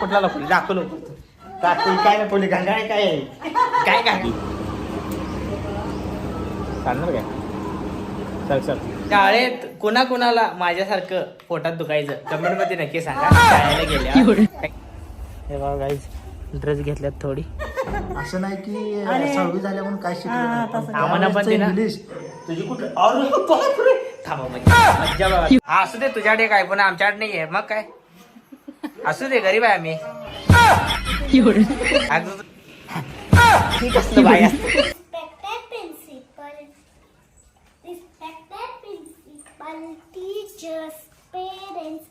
कुठला लपवली दाखवलो दाखवली काय लपवली काय आहे? काय? काय सांगणार काय? चल चल. शाळेत कुणा कुणाला माझ्यासारखं पोटात दुखायचं? कमेंटमध्ये नक्की सांगा. शाळेला गेल्या हे बघा गाईज ड्रेस घेतल्यात थोडी. असं नाही की सहावी झाल्या म्हणून काय शिकलं आम्हाला पण दे ना. इंग्लिश तुझी कुठं. थांबा मज्जा मज्जा बघा. हा, असू दे तुझ्याकडे काय पण आमच्याकडे नाही आहे. मग काय? असू दे गरीब आहे आम्ही अगं तू- ठीक असतं बाई असतं. Respected principal, respected principal, teachers, parents,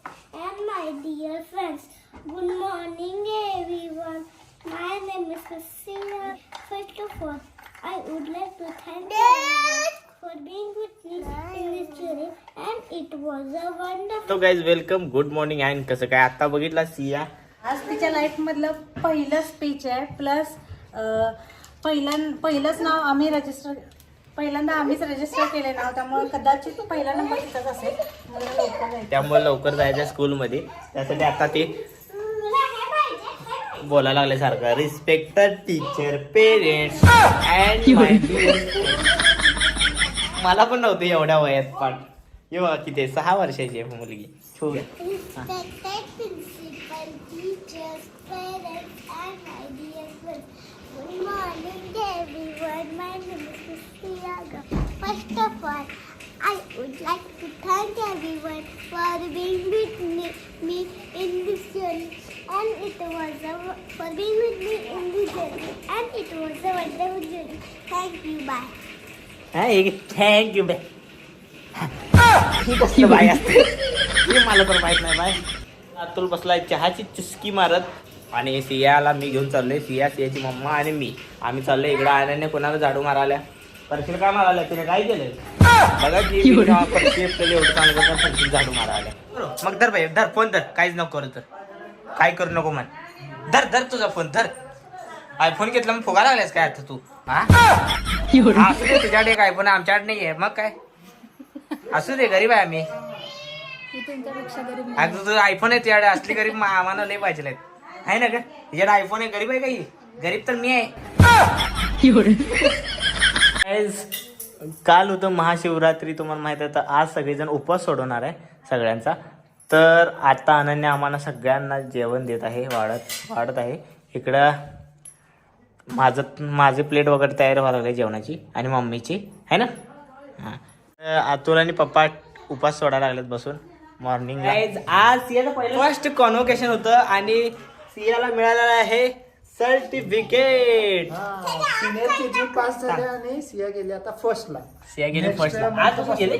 and my dear friends. Good morning, everyone. My name is Christina. First of all, I would like to thank everyone For being with me in this journey, and it was a wonderful. तो guys welcome good morning and कसं काय आता बघितला सिया? आज तिच्या life मधलं पहिलं speech आहे. प्लस पहिल्या पहिलंच नाव आम्ही रजिस्टर पहिल्यांदा आम्हीच रजिस्टर केले नाव त्यामुळे कदाचित पहिला नंबर तिथंच असेल. मला लवकर जायचं. त्यामुळे लवकर जायचं स्कूलमध्ये त्यासाठी आता ते बोलायला लागले सारखं. रिस्पेक्टेड टीचर पेरेंट्स अँड मला पण नव्हतं एवढ्या वयात पाठ हे बघा किती आहे, सहा वर्षाची आहे मुलगी छोटी Respected principal, teachers, parents, and my dear friends. Good morning, everyone. My name is Christina. First of all, I would like to thank everyone for being with me, me in this journey. And it was a for being with me in this journey. And it was a wonderful journey. Thank you. Bye. Thank you bye bye असते? हे मला तर माहीत नाही bye. Atul बसलाय चहाची चुस्की मारत. आणि सियाला मी घेऊन चाललोय सिया सियाची मम्मा आणि मी. आम्ही चाललोय इकडं आल्याने कोणाला झाडू मारायला. परशील काय मारायला? तिने काय केलंय? बघा की मी एवढं. चांगलं झाडू मारायला. मग धर बाई धर फोन धर. काहीच नको करू तर. काय करू नको म्हण. धर धर तुझा फोन धर. आयफोन घेतला मग फुगा लागलास काय आता तू? असू दे तुझ्याकडे काय पण आमच्याकडे नाही आहे. मग काय? असू दे गरीब आहे आम्ही. तुझं आयफोन आहे तुझ्याकडे. असली गरीब आम्हाला लय पाहिजे आहे ना का तुझ्याकडे आयफोन आहे गरीब आहे काही गरीब तर मी आहे. काल होतं महाशिवरात्री तुम्हाला माहीत आहे तर आज सगळेजण उपवास सोडवणार आहे सगळ्यांचा. तर आता अनन्या आम्हाला सगळ्यांना जेवण देत आहे वाढत वाढत आहे. इकडं माझं माझे प्लेट वगैरे तयार व्हायला लागले जेवणाची आणि मम्मीची आहे ना? हां. तर अतुल आणि पप्पा उपास सोडायला लागलेत बसून मॉर्निंग आज पहिलं फर्स्ट कॉन्व्होकेशन होतं आणि सियाला मिळालेलं आहे certificate senior K G pass झाले आणि सिया गेले आता फर्स्टला सिया गेले फर्स्ट आज गेले?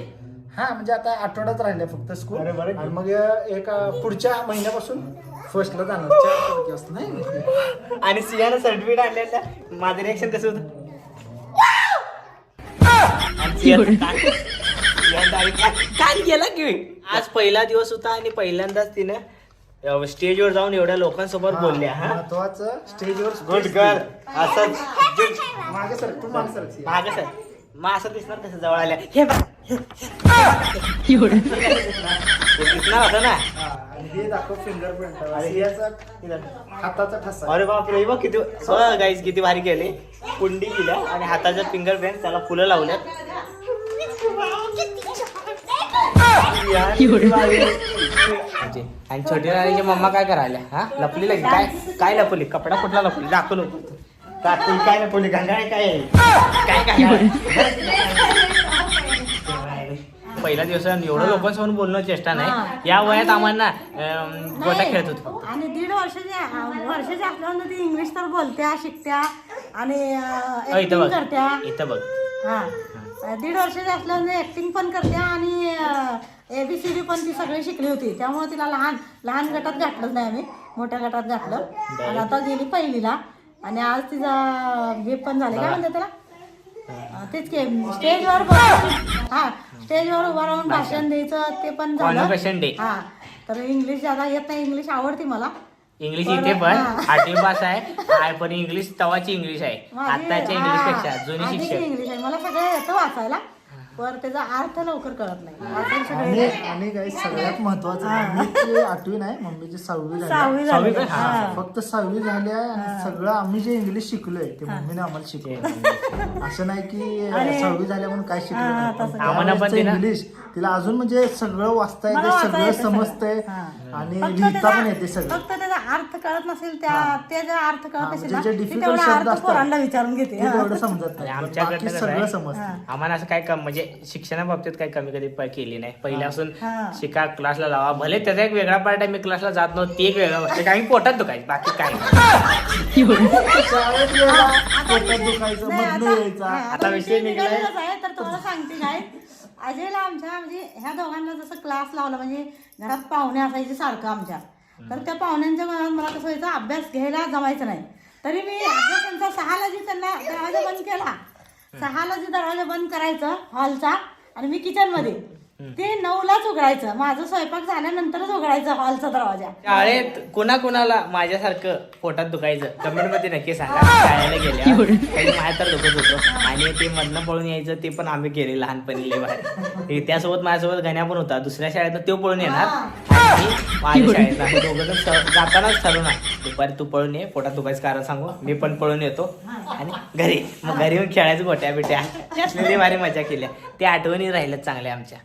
हा म्हणजे आता आठवड्यात राहिले फक्त स्कूल अरे बरं. आणि मग एक पुढच्या महिन्यापासून फर्स्टला जाणार. चार तारखेपासून नाही? आणि सियानं सर्टिफिकेट आणलेलं. माझं रिएक्शन कसं होतं? आणि सियाचं कान- सियानं direct कान- कान गेला की? आज पहिला दिवस होता आणि पहिल्यांदाच तिनं स्टेजवर जाऊन एवढ्या लोकांसोबत बोलल्या हा? महत्वाचं स्टेजवर गुड गर्ल असं मागे सर तू मागे सर. माग सर. मग असं दिसणार तसं जवळ आल्या. हे बघ. हे दिसणार होतं ना हे दाखव फिंगरप्रिंट हाताचा ठसा अरे बापरे हे बघ किती गाईज किती भारी केले. कुंडी केल्या आणि हाताच्या फिंगरप्रिंट त्याला फुलं लावल्यात. म्हणजे, आणि छोटी राणीची मम्मा काय करायला हा? लपली लगी काय काय लपली कपडा कुठला लपली दाखवलो दाखवली काय लपवली? घंगाळे काय आहे? काय काय? पहिला दिवस एवढं लोकांसमोर बोलणं चेष्टा नाही. या वयात आम्हाला अं, गोट्या खेळत होतो. आणि दीड वर्षाच्या वर्षाच्या असल्यावर ती इंग्लिश तर बोलत्या शिकत्या आणि इथं ऍक्टिंग बघ. करत्या. इथं बघ. हा. दीड वर्षाची असल्यावर ऍक्टिंग पण करत्या आणि एबीसीडी पण ती सगळी शिकली होती. त्यामुळे तिला लहान लहान गटात घातलंच नाही आम्ही. मोठ्या गटात घातलं. आणि आता गेली पहिलीला. आणि आज तिचा हे पण झाले. काय म्हणतात त्याला? तेच की स्टेजवर हा. स्टेजवर उभं राहून भाषण द्यायचं ते पण झालं. हा. तर इंग्लिश ज्यादा येत नाही इंग्लिश आवडते मला. इंग्लिश इथे पण. आठवी पास आहे. आहे पण इंग्लिश तवाची इंग्लिश आहे. माझी- आताच्या इंग्लिशपेक्षा जुनी आधीची शिक्षक. इंग्लिश आहे. मला सगळं येतं वाचायला. पर त्याचा अर्थ लवकर कळत नाही. सगळे आणि सगळ्यात महत्वाचं मम्मीची आठवी नाही मम्मीची सहावी सहावी झाली. झाली हा. फक्त सहावी झाली आहे आणि सगळं आम्ही जे इंग्लिश शिकलोय ते मम्मीने आम्हाला शिकवलं असं नाही की सहावी झाल्या म्हणून काय शिकलो आम्हाला पण तिला- इंग्लिश तिला अजून म्हणजे सगळं वाचता मला येते सगळं येतं समजतंय हा. आणि फक्त लिहिता त्याचा- पण येते सगळं. फक्त त्याचा अर्थ कळत नसेल त्या त्याचा अर्थ कळत हा, नसेल म्हणजे ना जे ती difficult तेवढा शब्द अर्थ असतात. पोरांना विचारून घेते. ते हा. तेवढं समजत नाही. पण आमच्याकडनं बाकी कसं सगळं आहे? समजतं आम्हाला असं काय कम म्हणजे शिक्षणाबाबतीत काही कमी कधी प- केली नाही पहिल्यापासून हा. शिका क्लासला लावा भले त्याचा एक वेगळा पार्ट आहे मी क्लासला जात नव्हतो ती एक वेगळा गोष्ट आहे. काही पोटात दुखायची बाकी काय नाही. शाळेत गेला, पोटात दुखायचं नाही, मधनं आता- यायचा हा, आता आता विषय विषय निघालाय. निघालेलाच आहे तर तुम्हाला सांगते काय अजयला आमच्या म्हणजे ह्या दोघांना जसं क्लास लावला म्हणजे घरात पाहुणे असायचे सारखं आमच्या तर त्या पाहुण्यांच्या मनात मला कसं व्हायचं अभ्यास घ्यायला जमायचं नाही तरी मी अभ्यास त्यांचा सहाला जी त्यांना दरवाजा बंद केला सहाला जी दरवाजा बंद करायचं हॉलचा आणि मी किचनमध्ये. ते नऊलाच उघडायचं. माझं स्वयंपाक झाल्यानंतरच उघडायचं हॉलचा दरवाजा. शाळेत कुणा कुणाला माझ्यासारखं पोटात दुखायचं कमेंटमध्ये नक्की सांगा शाळेला गेल्या काही माझ्या तर दुखत होतं. आणि ते मधनं पळून यायचं ते पण आम्ही केले लहानपणी बाहेर हे त्यासोबत माझ्यासोबत गण्या पण होता. दुसऱ्या शाळेत तो पळून येणार. माझ्या शाळेत दोघं स- जातानाच ठरवणार दुपारी तू पळून ये पोटात दुखायचं कारण सांगू. मी पण पळून येतो. आणि घरी मग घरी येऊन खेळायचं गोट्या बिट्या भारी मजा केल्या ते आठवणी राहिल्यात चांगल्या आमच्या.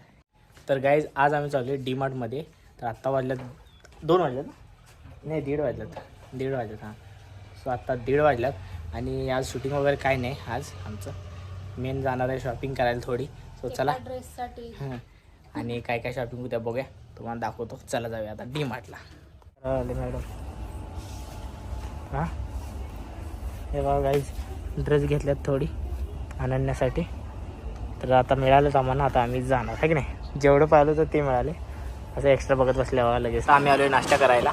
तर गाईज आज आम्ही चाललो आहे डी मार्टमध्ये तर आत्ता वाजल्यात दोन वाजल्यात ना? नाही दीड वाजल्यात. दीड वाजल्यात हां. सो आत्ता दीड वाजल्यात. आणि आज शूटिंग वगैरे काय नाही आज आमचं. मेन जाणार आहे शॉपिंग करायला थोडी. सो चला. ड्रेससाठी हां. आणि काय काय शॉपिंग उद्या बघूया. तुम्हाला दाखवतो. चला जाऊया आता डी मार्टला मॅडम हां? हे बघा गाईज ड्रेस घेतल्यात थोडी. आणण्यासाठी. तर आता मिळालंच आम्हाला आता आम्ही जाणार आहे की नाही? जेवढं पाहिलं तर ते मिळाले. असं एक्स्ट्रा बघत बसल्यावर लगेच आम्ही आलो नाश्ता करायला.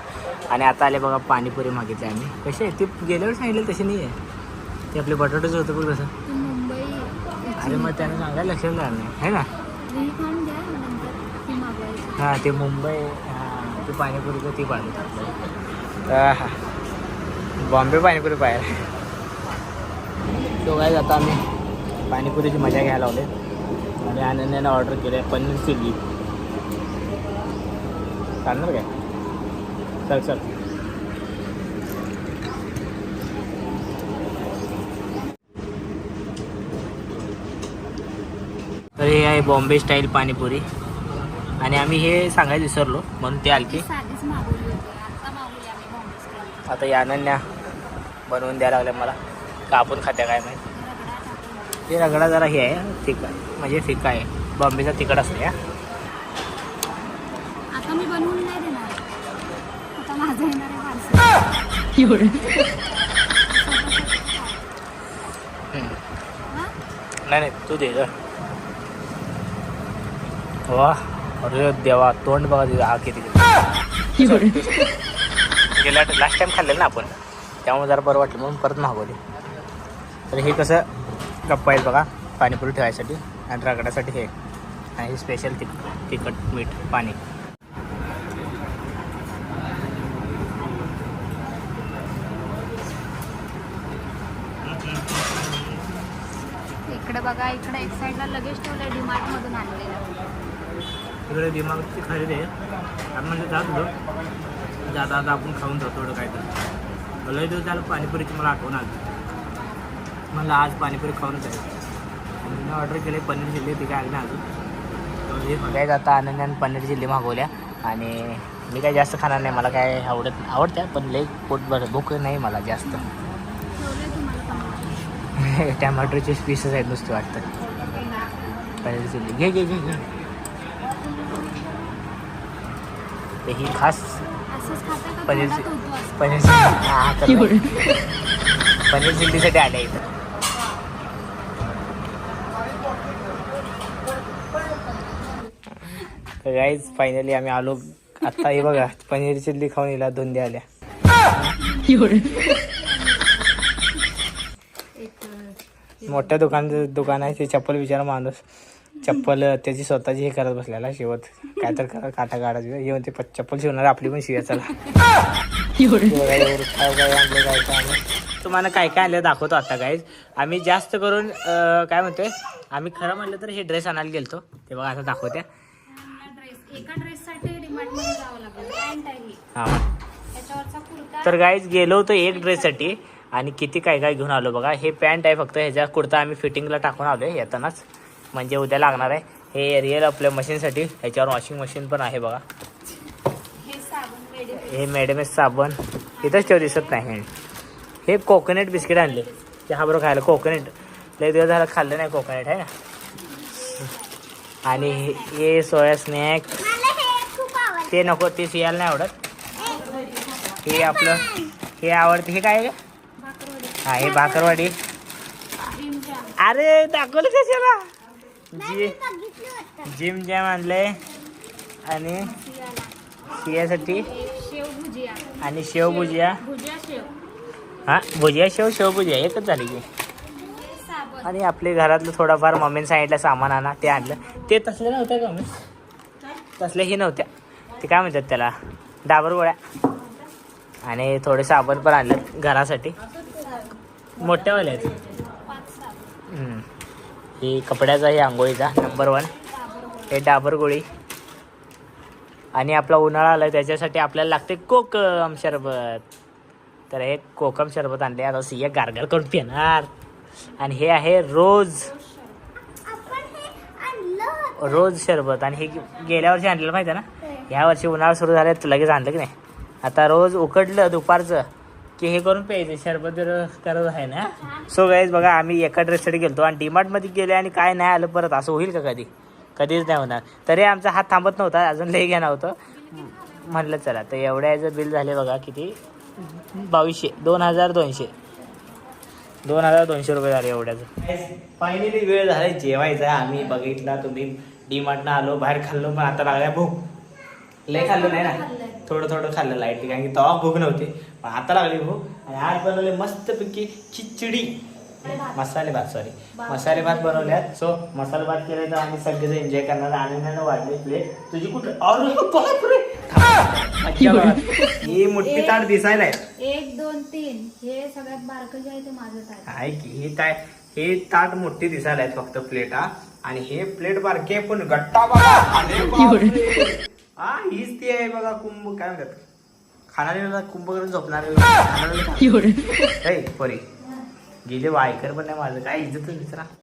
आणि आता आले बघा पाणीपुरी मागितली आम्ही. कसे आहे? ते गेल्यावर सांगितलं तसे नाही आहे. ते आपले बटाटोच होतं बघ मुंबई अरे मग त्याने सांगायला लक्षात राहणार नाही. आहे ना? हां ते मुंबई हां ते पाणीपुरीचं ती पाहिजे आपल्याला हां बॉम्बे पाणीपुरी पाहिजे तो काय आता आम्ही पाणीपुरीची मजा घ्यायला लावले आणि अनन्यानं ऑर्डर केलं आहे पनीर चिल्ली. चालणार काय? चल चल. तर हे आहे बॉम्बे स्टाईल पाणीपुरी. आणि आम्ही हे सांगायला विसरलो म्हणून ते स्टाईल. आता या अनन्या बनवून द्यायला लागल्या मला. का आपण खात्या काय माहिती. ते रगडा जरा हे आहे फिका म्हणजे फिका आहे. बॉम्बेचा तिखट असते हा आता मी बनवून नाही देणार. आता माझं येणार आहे पार्सल हम्म. नाही नाही तू दे वा अरे देवा तोंड बघा तिथं हा किती गेल्या लास्ट टाइम खाल्लेलं ना आपण त्यामुळे जरा बरं वाटलं म्हणून परत मागवले. तर हे कसं गप्पा आहेत बघा पाणीपुरी ठेवायसाठी आणि रगड्यासाठी हे. आणि हे स्पेशल तिक तिखट मीठ पाणी. इकडे बघा इकडे एक साईडला लगेच ठेवलंय डीमार्ट मधून आणलेलं. तिकडे दिमागची खरेदी आहे. आपण म्हणजे जात होतो. जाता आता आपण खाऊन जातो थोडं काय तर लय दिवस झालं पाणीपुरीची मला आठवण आली. म्हणलं आज पाणीपुरी खाऊनच आहे मी ऑर्डर केले पनीर चिल्ली ती काय नाही अजून काय आता आनंदाने पनीर चिल्ली मागवल्या. आणि मी काय जास्त खाणार नाही मला काय आवडत आवडत्या पण लई पोट भर भूक नाही मला जास्त. टॅमॅटोचे पीसेस आहेत नुसते वाटतं पनीर चिल्ली. घे घे घे घे. ते ही खास पनीर पनीर पनीर चिल्लीसाठी आले इथं. तर गाईज फायनली आम्ही आलो. आत्ता हे बघा पनीर चिल्ली खाऊन हिला दोन द्या आल्या. मोठ्या दुकान दुकान आहे ते चप्पल विचार माणूस. चप्पल त्याची स्वतःची हे करत बसलेला शिवत काय तर करा काटा काढायचं येऊन ते चप्पल शिवणार आपली पण शिव्या चला. तुम्हाला काय काय आलं दाखवतो आता काहीच आम्ही जास्त करून काय म्हणतोय आम्ही खरं म्हणलं तर हे ड्रेस आणायला गेलतो. ते बघा आता दाखवते. एका ड्रेससाठी डिमार्टमध्ये जावं लागेल. पॅन्ट आहे ही. त्याच्यावरचा कुर्ता तर गाईज गेलो होतो एक ड्रेससाठी आणि किती काय काय घेऊन आलो बघा. हे पॅन्ट आहे फक्त ह्याच्या कुर्ता आम्ही फिटिंगला टाकून आलो आहे येतानाच. म्हणजे उद्या लागणार आहे. हे रिअल आपल्या मशीनसाठी ह्याच्यावर वॉशिंग मशीन पण आहे बघा. हे मॅडमेच साबण. इथंच ठेव दिसत नाही. हे. कोकोनट बिस्किट आणले. ते हा बरोबर खायला. कोकोनट लय दिवस झालं खाल्लं नाही कोकोनट आहे ना? आणि हे- सोया स्नॅक. मला हे खूप आवडतं. ते नको ते सियाला नाही आवडत. हे आपलं हे आवडतं. हे काय हा हे भाकरवाडी. अरे दाखवलं कशाला जी जिम जॅम आणलंय. आणि सियासाठी शेव भुजिया आणि शेव भुजिया भुजिया शेव. हा भुजिया शेव शेव भुजिया एकच झाली की. आणि आपले घरातलं थोडंफार मम्मीने सांगितलं सामान आणा ते आणलं. ते तसले नव्हत्या का मम्मी तसल्याही नव्हत्या. ते काय म्हणतात त्याला? डाबर गोळ्या. आणि थोडे साबण पण आणलं घरासाठी. मोठ्यावाले आहेत. ही हे कपड्याचा ही आंघोळीचा नंबर वन हे डाबर गोळी. आणि आपला उन्हाळा आला त्याच्यासाठी आपल्याला लागते कोकम शरबत. तर हे कोकम शरबत आणले. आता सिया गारगार करून पिणार. आणि हे आहे रोज. रोज सरबत आणि हे गेल्या वर्षी आणलेलं माहिती आहे ना? ह्या. वर्षी उन्हाळा सुरू झाला तर लगेच आणलं की नाही? आता रोज उकडलं दुपारचं की हे करून प्यायचं. सरबत जर करत आहे ना? सो गाईज बघा आम्ही एका ड्रेससाठी गेलतो आणि डीमार्टमध्ये गेले आणि काय नाही आलं परत. असं होईल का कधी? कधीच नाही होणार. तरी आमचा हात थांबत नव्हता अजून लई घेणं होतं. म्हणलं चला तर एवढ्या याचं बिल झाले बघा किती? बावीसशे दोन हजार दोनशे. दोन हजार दोनशे रुपये झाले एवढ्याचं. फायनली वेळ झाला. जेवायचा आम्ही बघितला तुम्ही डीमार्टनं आलो बाहेर खाल्लो पण आता लागल्या भूक. लय खाल्लं नाही ना? थोडं थोडं खाल्लं लाईटली कारण की तेव्हा भूक नव्हती. पण आता लागली भूक. आणि आज बनवले मस्तपैकी खिचडी. मसाले भात सॉरी मसाले भात बनवल्यात. सो मसाले भात केले तर आम्ही सगळेजण एन्जॉय करणार. आनंदानं वाढले प्लेट तुझी कुठे? अरे बापरे! बघा. ही मोठी ताट दिसायला आहे. एक दोन तीन. हे सगळ्यात बारकं जे आहे ते आहे आहे की हे काय हे ताट मोठी दिसायला आहेत फक्त प्लेट हा. आणि हे प्लेट बारके पण गट्टा बघा. अरे बापरे. हा हीच ती आहे बघा कुंभ. काय म्हणतात? खाणाऱ्याला कुंभ करून झोपणार पोरी. गेले वायकर पण नाही माझं. काय इज्जत विचारा.